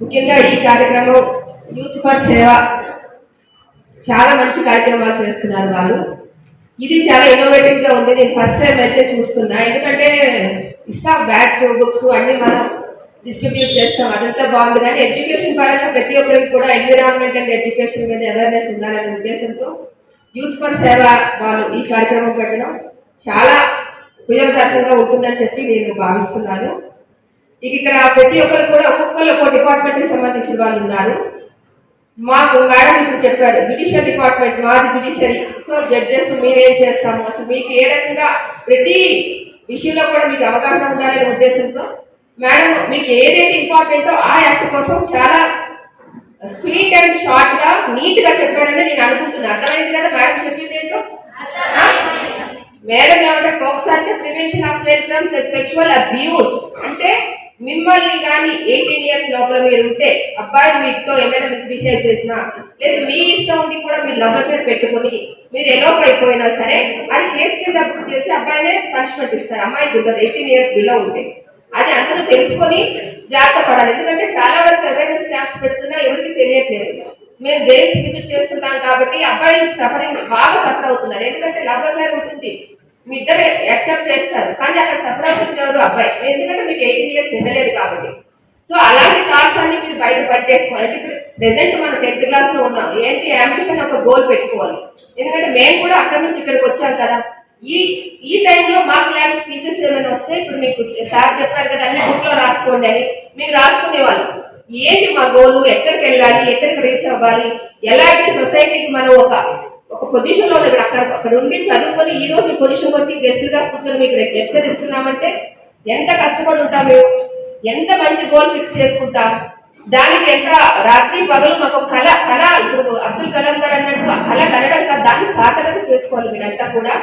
ముఖ్యంగా ఈ కార్యక్రమం యూత్ ఫర్ సేవ చాలా మంచి కార్యక్రమాలు చేస్తున్నారు వాళ్ళు. ఇది చాలా ఇన్నోవేటివ్గా ఉంది. నేను ఫస్ట్ టైం అయితే చూస్తున్నా. ఎందుకంటే ఇస్తా బ్యాగ్స్ బుక్స్ అన్ని మనం డిస్ట్రిబ్యూట్ చేస్తాం. అదంతా బాగుంది. కానీ ఎడ్యుకేషన్ పరంగా ప్రతి ఒక్కరికి కూడా ఎన్విరాన్మెంట్ అండ్ ఎడ్యుకేషన్ మీద అవేర్నెస్ ఉండాలనే ఉద్దేశంతో యూత్ ఫర్ సేవ వాళ్ళు ఈ కార్యక్రమం పెట్టడం చాలా ఉపయోగకరంగా ఉంటుందని చెప్పి నేను భావిస్తున్నాను. ఇక ఇక్కడ ప్రతి ఒక్కరు కూడా ఒక్కొక్కరు ఒక్కో డిపార్ట్మెంట్కి సంబంధించిన వాళ్ళు ఉన్నారు. మాకు మేడం ఇప్పుడు చెప్పారు జుడిషియల్ డిపార్ట్మెంట్ మాది జుడిషియరీ సో జడ్జెస్ మేమేం చేస్తాము? అసలు మీకు ఏ రకంగా ప్రతి విషయంలో కూడా మీకు అవగాహన ఉండాలనే ఉద్దేశంతో మేడం మీకు ఏదైతే ఇంపార్టెంటో ఆ యాక్ట్ కోసం చాలా స్వీట్ అండ్ షార్ట్గా నీట్గా చెప్పారని నేను అనుకుంటున్నాను అర్థమైంది కదా మేడం చెప్పింది ఏంటో? మేడం ఏమంటే ఫోక్స్ అంటే prevention of cell from sexual abuse అంటే మిమ్మల్ని కానీ ఎయిటీన్ ఇయర్స్ లోపల మీరు ఉంటే అబ్బాయి మీతో ఏమైనా మిస్బిహేవ్ చేసినా లేదు మీ ఇష్టం ఉండి కూడా మీరు లవ్ అఫేర్ పెట్టుకొని మీరు ఎలోప్ అయిపోయినా సరే అది కేసు కింద చేసి అబ్బాయినే పనిష్మెంట్ ఇస్తారు. అమ్మాయికి ఉండదు ఎయిటీన్ ఇయర్స్ బిలో ఉంటే. అది అందరూ తెలుసుకొని జాగ్రత్త పడాలి. ఎందుకంటే చాలా వరకు అవేర్నెస్ క్యాంప్స్ పెడుతున్నా ఎవరికి తెలియట్లేదు. మేము జైల్స్ విజిట్ చేస్తున్నాం కాబట్టి అబ్బాయిలు సఫరింగ్ బాగా సఫర్ అవుతున్నారు. ఎందుకంటే లవ్ అఫేర్ ఉంటుంది. మీ ఇద్దరు యాక్సెప్ట్ చేస్తారు. కానీ అక్కడ సఫర్ అవుతుంది ఎవరు అబ్బాయి. ఎందుకంటే మీకు ఎయిటీన్ ఇయర్స్ నిండలేదు కాబట్టి. సో అలాంటి థాట్స్ అన్ని మీరు బయట పట్టేసుకోవాలి. అంటే ఇప్పుడు ప్రెసెంట్ మనం టెన్త్ క్లాస్లో ఉన్నాం. ఏంటి? అంబిషన్ ఒక గోల్ పెట్టుకోవాలి. ఎందుకంటే మేము కూడా అక్కడి నుంచి ఇక్కడికి వచ్చాం కదా. ఈ ఈ టైంలో మాకు ఇలాంటి స్పీచెస్ ఏమైనా వస్తే ఇప్పుడు మీకు సార్ చెప్పారు కదా అన్ని బుక్లో రాసుకోండి అని మేము రాసుకునేవాళ్ళం ఏంటి మా గోలు ఎక్కడికి వెళ్ళాలి? ఎక్కడికి రీచ్ అవ్వాలి? ఎలాంటి సొసైటీకి మనం ఒక ఒక పొజిషన్లో ఇప్పుడు అక్కడ అక్కడ ఉండి చదువుకొని ఈ రోజు ఈ పొజిషన్ వచ్చి గెస్ట్గా కూర్చొని మీకు లెక్చర్ ఇస్తున్నామంటే ఎంత కష్టపడి ఉంటాం మేము? ఎంత మంచి గోల్ ఫిక్స్ చేసుకుంటాం? దానికి ఎంత రాత్రి పగలు మాకు కళ కళ ఇప్పుడు అబ్దుల్ కలాం గారు అన్నట్టు ఆ కళ కనడం కాదు దాన్ని సార్థకత చేసుకోవాలి మీరంతా కూడా.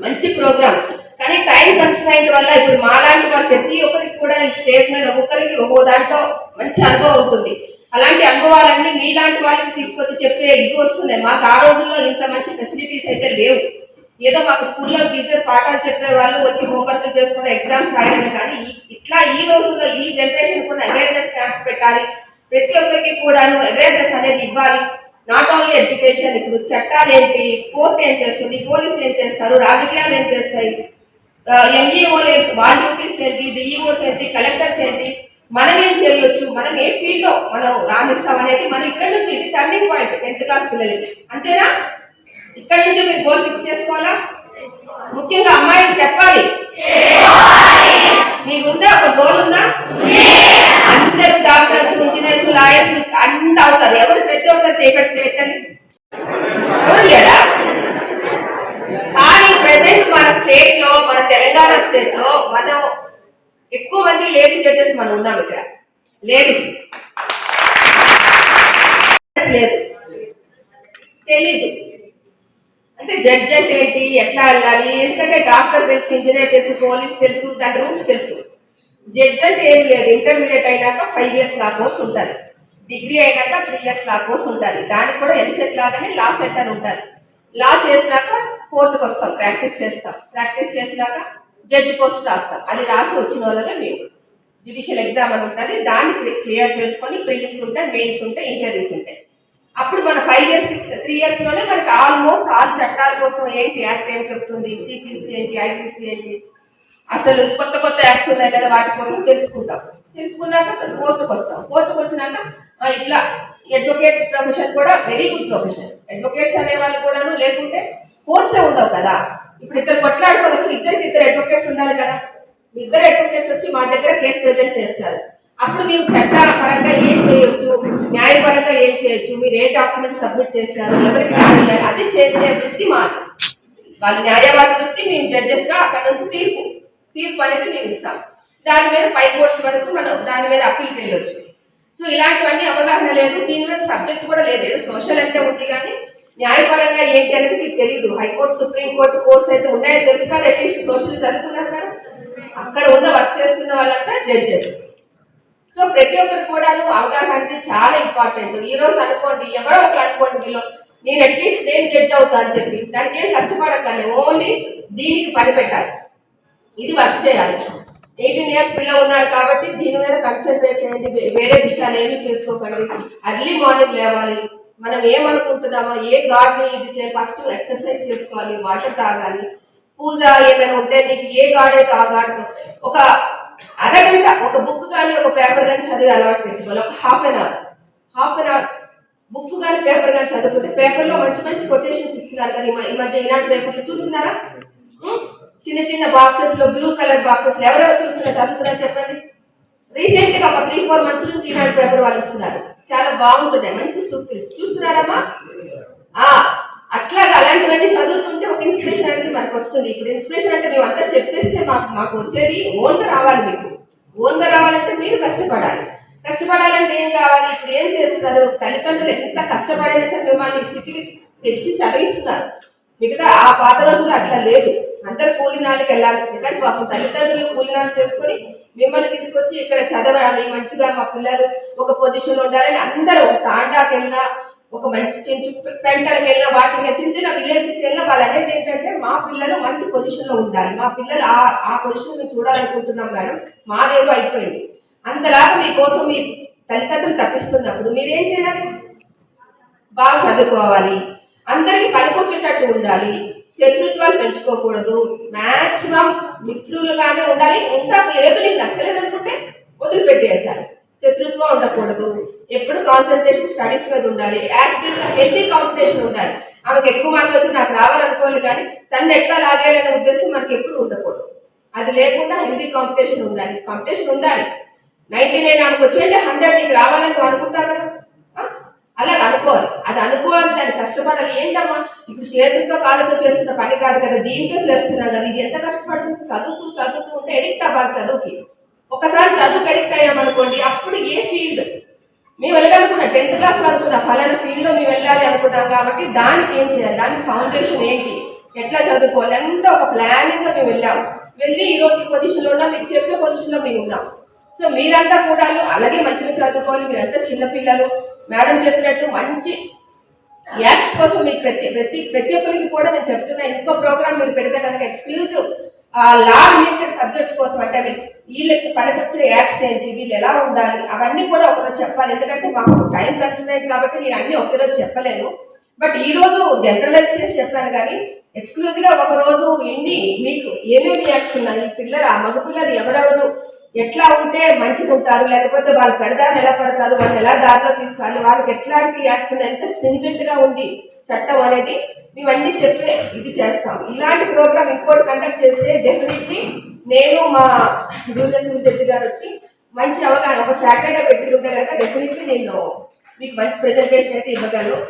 మంచి ప్రోగ్రామ్ కానీ టైం కన్స్ట్రైంట్ వల్ల ఇప్పుడు మాలాంటి మా ప్రతి ఒక్కరికి కూడా ఈ స్టేజ్ మీద ఒక్కొక్కరికి ఒక్కో దాంట్లో మంచి అనుభవం ఉంటుంది. అలాంటి అనుభవాలన్నీ మీలాంటి వాళ్ళకి తీసుకొచ్చి చెప్పే ఇది వస్తుంది. మాకు ఆ రోజుల్లో ఇంత మంచి ఫెసిలిటీస్ అయితే లేవు. ఏదో మాకు స్కూల్లో టీచర్ పాఠాలు చెప్పే వాళ్ళు వచ్చి హోంవర్క్లు చేసుకుని ఎగ్జామ్స్ రాయడమే కానీ ఇట్లా ఈ రోజుల్లో ఈ జనరేషన్ కూడా అవేర్నెస్ క్యాంప్స్ పెట్టాలి. ప్రతి ఒక్కరికి కూడా అవేర్నెస్ అనేది ఇవ్వాలి. నాట్ ఓన్లీ ఎడ్యుకేషన్ ఇప్పుడు చట్టాలు ఏంటి కోర్టు ఏం చేస్తుంది పోలీసు ఏం చేస్తారు రాజకీయాలు ఏం చేస్తాయి? ఎంఈఓలు ఏంటి వాళ్ళ డ్యూటీస్ ఏంటి డిఈఓస్ ఏంటి కలెక్టర్స్ ఏంటి? మనం ఏం చేయొచ్చు? మనం ఏ ఫీల్డ్లో మనం రాణిస్తాం అనేది మన ఇక్కడ నుంచి ఇది టర్నింగ్ పాయింట్ టెన్త్ క్లాస్ పిల్లలకి. అంతేనా? ఇక్కడ నుంచి మీరు గోల్ ఫిక్స్ చేసుకోవాలా? ముఖ్యంగా అమ్మాయిలు చెప్పాలి. మీకుందా? ఒక గోల్ ఉందా? అందరు డాక్టర్స్ ఇంజనీర్స్ లాయర్స్ అంత అవుతారు. ఎవరు చర్చ అవుతారు చేయబట్టి చేయటండి ఎవరు లేరా కానీ ప్రెసెంట్ మన స్టేట్లో మన తెలంగాణ స్టేట్లో మనం ఎక్కువ మంది లేడీ జడ్జెస్ మనం ఉన్నాం ఇక్కడ. లేడీస్. లేదు. తెలీదు. అంటే జడ్జ్ అంటే ఏంటి ఎట్లా వెళ్ళాలి ఎందుకంటే డాక్టర్ తెలుసు ఇంజనీర్ తెలుసు పోలీస్ తెలుసు దాని రూల్స్ తెలుసు. జడ్జ్ అంటే ఏం లేదు ఇంటర్మీడియట్ అయినాక ఫైవ్ ఇయర్స్ లా కోర్స్ ఉంటుంది. డిగ్రీ అయినాక త్రీ ఇయర్స్ లా కోర్స్ ఉంటుంది. దానికి కూడా ఎంసెట్ లాగానే లా సెంటర్ ఉంటుంది. లా చేసినాక కోర్టుకు వస్తాం ప్రాక్టీస్ చేస్తాం. ప్రాక్టీస్ చేసినాక జడ్జి పోస్ట్ రాస్తాం. అది రాసి వచ్చిన వాళ్ళమే మేము. జ్యుడిషియల్ ఎగ్జామ్ అని ఉంటుంది దాన్ని క్లియర్ చేసుకొని ప్రిలిమ్స్ ఉంటాయి మెయిన్స్ ఉంటాయి ఇంటర్వ్యూస్ ఉంటాయి. అప్పుడు మన ఫైవ్ ఇయర్స్ సిక్స్ త్రీ ఇయర్స్లోనే మనకి ఆల్మోస్ట్ ఆల్ చట్టాల కోసం ఏంటి యాక్ట్ ఏం చెప్తుంది సిపిసి ఏంటి ఐపీసీ ఏంటి? అసలు కొత్త కొత్త యాక్ట్స్ ఉన్నాయి కదా వాటి కోసం తెలుసుకుంటాం. తెలుసుకున్నాక అసలు కోర్టుకు వస్తాం. కోర్టుకు వచ్చినాక ఇట్లా అడ్వకేట్ ప్రొఫెషన్ కూడా వెరీ గుడ్ ప్రొఫెషన్ అడ్వకేట్స్ అనే వాళ్ళు కూడాను లేకుంటే కోర్ట్సే ఉండవు కదా. ఇప్పుడు ఇద్దరు కొట్లాడుకొని వస్తే ఇద్దరికి ఇద్దరు అడ్వకేట్స్ ఉండాలి కదా. ఇద్దరు అడ్వకేట్స్ వచ్చి మా దగ్గర కేసు ప్రజెంట్ చేస్తారు. అప్పుడు మేము చట్టాల పరంగా ఏం చేయొచ్చు? న్యాయపరంగా ఏం చేయొచ్చు? మీరు ఏ డాక్యుమెంట్ సబ్మిట్ చేశారు? ఎవరికి కావాలి అది చేసే వృత్తి మాది. వాళ్ళ న్యాయవాది వృత్తి మేము జడ్జెస్గా అక్కడ నుంచి తీర్పు. తీర్పు అనేది మేము ఇస్తాం. దాని మీద పై కోర్స్ వరకు మనం దాని మీద అప్పీల్కి వెళ్ళొచ్చు. సో ఇలాంటివన్నీ అవగాహన లేదు. దీని మీద సబ్జెక్ట్ కూడా లేదు. ఏదో సోషల్ అంటే ఉంది కానీ న్యాయపరంగా ఏంటి అనేది తెలియదు హైకోర్టు సుప్రీంకోర్టు కోర్ట్స్ అయితే ఉన్నాయో తెలుసు కదా అట్లీస్ట్ సోషల్ చదువుకున్నారు కదా. అక్కడ ఉన్న వర్క్ చేస్తున్న వాళ్ళంతా జడ్జెస్. సో ప్రతి ఒక్కరు కూడా అవగాహన అనేది చాలా ఇంపార్టెంట్. ఈ రోజు అనుకోండి ఎవరో ఒకరు అనుకోండి నేను అట్లీస్ట్ నేను జడ్జ్ అవుతా అని చెప్పి. దానికి ఏం కష్టపడక్కర్లేదు. ఓన్లీ దీనికి పని పెట్టాలి. ఇది వర్క్ చేయాలి. ఎయిటీన్ ఇయర్స్ పిల్లలు ఉన్నారు కాబట్టి దీని మీద కన్సన్ట్రేట్ చేయండి. వేరే విషయాలు ఏమీ చేసుకోకండి. అర్లీ మార్నింగ్ లేవాలి. మనం ఏమనుకుంటున్నామో ఏ గాడ్ని ఇది చే ఫస్ట్ ఎక్సర్సైజ్ చేసుకోవాలి వాటర్ తాగాలి పూజ ఏమైనా ఉంటే నీకు ఏ గాడ్ అయితే ఆ గాడ్తో ఒక అరగంట ఒక బుక్ కానీ ఒక పేపర్ కానీ చదివి అలవాటు పెట్టుకోవాలి ఒక half an hour half an hour book కానీ పేపర్ కానీ చదువుకుంటే పేపర్లో మంచి మంచి కొటేషన్స్ ఇస్తున్నారు కదా ఈ మధ్య ఇలాంటి పేపర్లు చూస్తున్నారా? చిన్న చిన్న బాక్సెస్లో బ్లూ కలర్ బాక్సెస్లో ఎవరెవరు చూస్తున్నారు? చదువుతున్నారు చెప్పండి? రీసెంట్గా ఒక త్రీ ఫోర్ మంత్స్ నుంచి ఇలాంటి పేపర్ వాళ్ళు ఇస్తున్నారు. చాలా బాగుంటుంది. మంచి సూక్తులు చూస్తున్నారమ్మా? అట్లాగా అలాంటివన్నీ చదువుతుంటే ఒక ఇన్స్పిరేషన్ అనేది మనకు వస్తుంది. ఇప్పుడు ఇన్స్పిరేషన్ అంటే మేము చెప్పేస్తే మాకు మాకు వచ్చేది ఓన్గా రావాలి మీకు. ఓన్గా రావాలంటే మీరు కష్టపడాలి. కష్టపడాలంటే ఏం కావాలి? ఇప్పుడు ఏం చేస్తున్నారు? తల్లిదండ్రులు ఎంత కష్టపడైనా సరే మిమ్మల్ని స్థితికి తెచ్చి చదివిస్తున్నారు. మిగతా ఆ పాత రోజులు అట్లా లేదు. అందరు కూలినాళ్ళకి వెళ్ళాల్సింది. కానీ పాపం తల్లిదండ్రులు కూలినాలు చేసుకొని మిమ్మల్ని తీసుకొచ్చి ఇక్కడ చదవాలి మంచిగా మా పిల్లలు ఒక పొజిషన్ ఉండాలని అందరూ తాండాకి వెళ్ళినా ఒక మంచి చిన్న పెంటలకు వెళ్ళినా వాటికి చిన్న చిన్న విలేజెస్కి వెళ్ళినా వాళ్ళు అనేది ఏంటంటే మా పిల్లలు మంచి పొజిషన్లో ఉండాలి. మా పిల్లలు ఆ ఆ పొజిషన్ చూడాలనుకుంటున్నాం మేడం. మాదేదో అయిపోయింది. అంతలాగా మీకోసం మీ తల్లిదండ్రులు తప్పిస్తున్నప్పుడు మీరేం చేయాలి? బాగా చదువుకోవాలి. అందరికీ పనికొచ్చేటట్టు ఉండాలి. శత్రుత్వాలు పెంచుకోకూడదు. మాక్సిమం మిత్రులుగానే ఉండాలి. ఉంటాం లేదు నీకు నచ్చలేదు అనుకుంటే వదిలిపెట్టేసారు శత్రుత్వం ఉండకూడదు. ఎప్పుడు కాన్సన్ట్రేషన్ స్టడీస్ మీద ఉండాలి. యాక్టివ్గా హెల్తీ కాంపిటీషన్ ఉండాలి. ఆమెకు ఎక్కువ మార్కులు వచ్చి నాకు రావాలనుకోవాలి కానీ తను ఎట్లా లాగేయాలనే ఉద్దేశం మనకి ఎప్పుడు ఉండకూడదు. అది లేకుండా హెల్తీ కాంపిటీషన్ ఉండాలి. కాంపిటీషన్ ఉండాలి. నైన్టీ నైన్ ఆమెకు వచ్చేయండి హండ్రెడ్ నీకు రావాలని అనుకుంటా కదా. అలా అనుకోవాలి అది అనుకోవాలి దాన్ని కష్టపడాలి. ఏంటమ్మా? ఇప్పుడు చేతులతో కాళ్ళతో చేస్తున్న పని కాదు కదా దీంతో చేస్తున్నాం కదా ఇది ఎంత కష్టపడుతుంది? చదువుతూ చదువుతూ ఉంటే ఎడిక్ట్ అవ్వాలి చదువుకి. ఒకసారి చదువుకి ఎడిక్ట్ అయ్యామనుకోండి అప్పుడు ఏ ఫీల్డ్ మేము వెళ్ళాలనుకున్నాం టెన్త్ క్లాస్ అనుకున్నాం ఫలానా ఫీల్డ్లో మేము వెళ్ళాలి అనుకున్నాం కాబట్టి దానికి ఏం చేయాలి? దానికి ఫౌండేషన్ ఏంటి? ఎట్లా చదువుకోవాలి? అంతా ఒక ప్లానింగ్గా మేము వెళ్ళాం. వెళ్ళి ఈ రోజు ఈ పొజిషన్లో ఉన్నాం మీకు చెప్పే పొజిషన్లో మేము ఉన్నాం. సో మీరంతా కూడా అలాగే మంచిగా చదువుకోవాలి. మీరంతా చిన్నపిల్లలు మేడం చెప్పినట్టు మంచి యాక్ట్స్ కోసం మీకు ప్రతి ప్రతి ప్రతి ఒక్కరికి కూడా నేను చెప్తున్నా ఇంకో ప్రోగ్రామ్ మీరు పెడితే కనుక ఎక్స్క్లూజివ్ లా రిలేటెడ్ సబ్జెక్ట్స్ కోసం అంటే అవి వీళ్ళకి పనికొచ్చే యాక్ట్స్ ఏంటి వీళ్ళు ఎలా ఉండాలి అవన్నీ కూడా ఒకరోజు చెప్పాలి. ఎందుకంటే మాకు టైం కన్సిడరేట్ కాబట్టి నేను అన్ని ఒకరోజు చెప్పలేను. బట్ ఈ రోజు జనరలైజ్ చేసి చెప్పాను కానీ ఎక్స్క్లూజివ్గా ఒకరోజు ఒక రోజు ఎన్ని మీకు ఏమేమి యాక్ట్స్ ఉన్నాయి పిల్లలు ఆ మగ పిల్లలు ఎవరెవరు ఎట్లా ఉంటే మంచిగా ఉంటారు లేకపోతే వాళ్ళు పెడదాన్ని ఎలా పడతారు వాళ్ళని ఎలా దారిలో తీసుకోవాలి వాళ్ళకి ఎట్లాంటి యాక్షన్ ఎంత స్ట్రింజెంట్గా ఉంది చట్టం అనేది మేమన్నీ చెప్పే ఇది చేస్తాం. ఇలాంటి ప్రోగ్రామ్ ఇంకోటి కండక్ట్ చేస్తే డెఫినెట్లీ నేను మా జూనియర్ సింగ్ జడ్జి గారు వచ్చి మంచి అవగాహన ఒక సాటర్డే పెట్టుకుంటే కనుక డెఫినెట్లీ నేను మీకు మంచి ప్రెజెంటేషన్ అయితే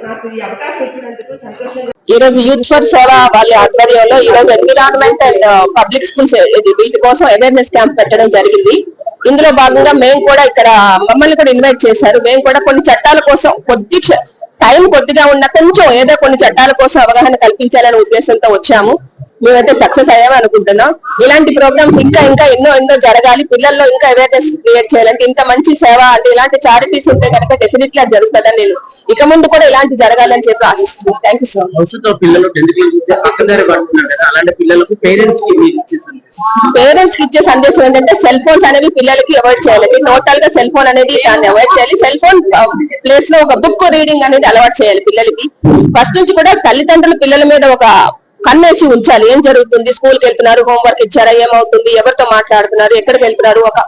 నాకు ఈ అవకాశం ఇచ్చినందుకు సంతోషంగా ఈ రోజు యూత్ ఫర్ సేవ వాళ్ళ ఆధ్వర్యంలో ఈ రోజు ఎన్విరాన్మెంట్ అండ్ పబ్లిక్ స్కూల్స్ వీటి కోసం అవేర్నెస్ క్యాంప్ పెట్టడం జరిగింది. ఇందులో భాగంగా మేము కూడా ఇక్కడ మమ్మల్ని కూడా ఇన్వైట్ చేశారు. మేము కూడా కొన్ని చట్టాల కోసం కొద్ది టైం కొద్దిగా ఉన్న కొంచెం ఏదో కొన్ని చట్టాల కోసం అవగాహన కల్పించాలనే ఉద్దేశంతో వచ్చాము. మేమైతే సక్సెస్ అయ్యాము అనుకుంటున్నాం. ఇలాంటి ప్రోగ్రామ్స్ ఇంకా ఇంకా ఎన్నో ఎన్నో జరగాలి. పిల్లల్లో ఇంకా అవేర్నెస్ క్రియేట్ చేయాలంటే ఇంత మంచి సేవ అంటే ఇలాంటి చారిటీస్ ఉంటే కనుక డెఫినెట్లీ అది జరుగుతుందని నేను ఇక ముందు కూడా ఇలాంటి జరగాలని చెప్పి ఆశిస్తున్నాను థ్యాంక్ యూ సో మచ్ పేరెంట్స్కి ఇచ్చే సందేశం? పేరెంట్స్కి ఇచ్చే సందేశం ఏంటంటే సెల్ ఫోన్స్ అనేవి పిల్లలకి అవాయిడ్ చేయాలి. టోటల్గా సెల్ ఫోన్ అనేది దాన్ని అవాయిడ్ చేయాలి. సెల్ ఫోన్ ప్లేస్లో ఒక బుక్ రీడింగ్ అనేది అలవాటు చేయాలి పిల్లలకి. ఫస్ట్ నుంచి కూడా తల్లిదండ్రులు పిల్లల మీద ఒక కన్నేసి ఉంచాలి. ఏం జరుగుతుంది? స్కూల్కి వెళ్తున్నారు హోంవర్క్ ఇచ్చారా ఏమవుతుంది? ఎవరితో మాట్లాడుతున్నారు? ఎక్కడికి వెళ్తున్నారు? ఒక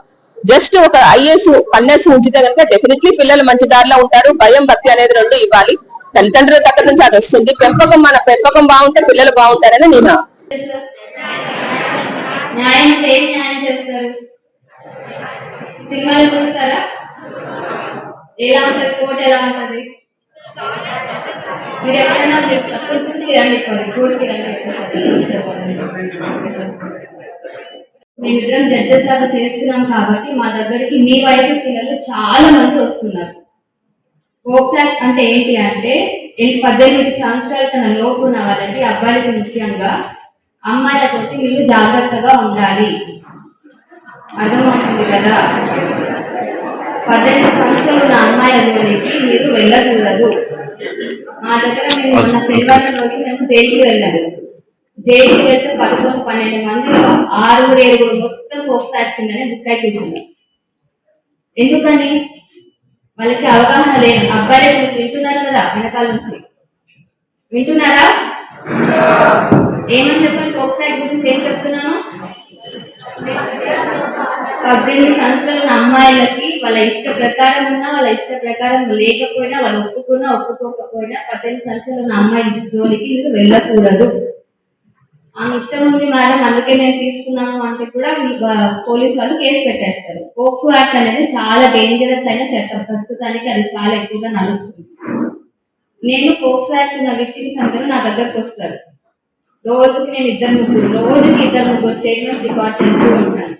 జస్ట్ ఒక ఐఏఎస్ కన్నేసి ఉంచితే కనుక డెఫినెట్లీ పిల్లలు మంచి దారిలో ఉంటారు. భయం భక్తి అనేది రెండు ఇవ్వాలి. తల్లిదండ్రుల దగ్గర నుంచి అది వస్తుంది. పెంపకం మన పెంపకం బాగుంటే పిల్లలు బాగుంటారని నేను సినిమాలు చూస్తారా? ఎలా ఉంటుంది? కోట్ ఎలా ఉంటుంది? మీరు ఎప్పుడైనా మీరు ప్రకృతికి రండి కోడికి మేమిద్దరం జడ్జెస్ లాగా చేస్తున్నాం కాబట్టి మా దగ్గరికి మీ వయసు పిల్లలు చాలా మంది వస్తున్నారు. ఫోక్స్ యాక్ట్ అంటే ఏంటి అంటే పద్దెనిమిది సంవత్సరాల కన్నా లోపు ఉన్న వాళ్ళకి అబ్బాయిలకు ముఖ్యంగా అమ్మాయిలతోటి మీరు జాగ్రత్తగా ఉండాలి. అర్థమవుతుంది కదా? పద్దెనిమిది సంవత్సరాలు ఉన్న అమ్మాయిల జోలికి మీరు వెళ్ళకూడదు. మా దగ్గర మేము మొన్న శనివారం రోజు మేము జైలుకి వెళ్ళాము. జైలుకి వెళ్తే పదకొండు పన్నెండు మందిలో ఆరుగురు ఏడుగురు మొత్తం ఒకసారి కిందనే బుక్ అయి ఎందుకని? వాళ్ళకి అవగాహన లేదు. అబ్బాయిలే మీరు వింటున్నారు కదా వెనకాల నుంచి. వింటున్నారా? ఏమని చెప్పాను ఒకసారి గురించి ఏం చెప్తున్నాను? పద్దెనిమిది సంవత్సరాల ఉన్న అమ్మాయిలకి వాళ్ళ ఇష్ట ప్రకారం ఉన్నా వాళ్ళ ఇష్ట ప్రకారం లేకపోయినా వాళ్ళు ఒప్పుకున్నా ఒప్పుకోకపోయినా పద్దెనిమిది సంవత్సరాల ఉన్న అమ్మాయి జోలికి మీరు వెళ్ళకూడదు. ఆమె ఇష్టం ఉంది మేడం అందుకే నేను తీసుకున్నాను అంటే కూడా మీ పోలీస్ వాళ్ళు కేసు పెట్టేస్తారు. పోక్సో యాక్ట్ అనేది చాలా డేంజరస్ అయిన చట్టం. ప్రస్తుతానికి అది చాలా ఎక్కువగా నడుస్తుంది. నేను పోక్సో యాక్ట్ ఉన్న విక్టిమ్స్ అందరూ నా దగ్గరకు వస్తారు. రోజుకి నేను ఇద్దరు ముగ్గురు రోజుకి ఇద్దరు ముగ్గురు స్టేట్మెంట్స్ రికార్డ్ చేస్తూ ఉంటాను.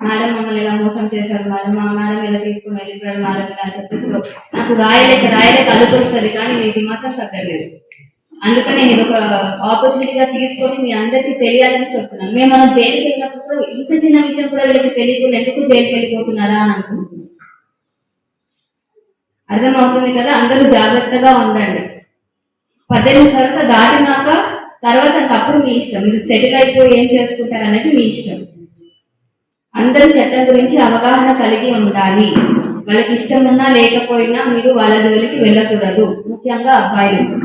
మేడం మమ్మల్ని ఇలా మోసం చేశారు మేడం? మా మేడం ఇలా తీసుకుని వెళ్ళిపోయారు మేడం ఇలా అని చెప్పేసి నాకు రాయలేక రాయలేక అలుపు కానీ మీకు మాత్రం తగ్గలేదు అందుకని నేను ఇది ఒక ఆపర్చునిటీగా తీసుకొని మీ అందరికీ తెలియాలని చెప్తున్నాను. మేము మనం జైలుకి వెళ్ళినప్పుడు ఇంత చిన్న విషయం కూడా వీళ్ళకి తెలియకుండా ఎందుకు జైలుకి వెళ్ళిపోతున్నారా అని అనుకుంటున్నాను అర్థమవుతుంది కదా? అందరూ జాగ్రత్తగా ఉండండి. పద్దెనిమిది తర్వాత దాటినాక తర్వాత అప్పుడు మీ ఇష్టం. మీరు సెటిల్ అయిపోయి ఏం చేసుకుంటారు అనేది మీ ఇష్టం. అందరూ చట్టం గురించి అవగాహన కలిగి ఉండాలి. వాళ్ళకి ఇష్టం ఉన్నా లేకపోయినా మీరు వాళ్ళ జోలికి వెళ్ళకూడదు. ముఖ్యంగా అబ్బాయిలు.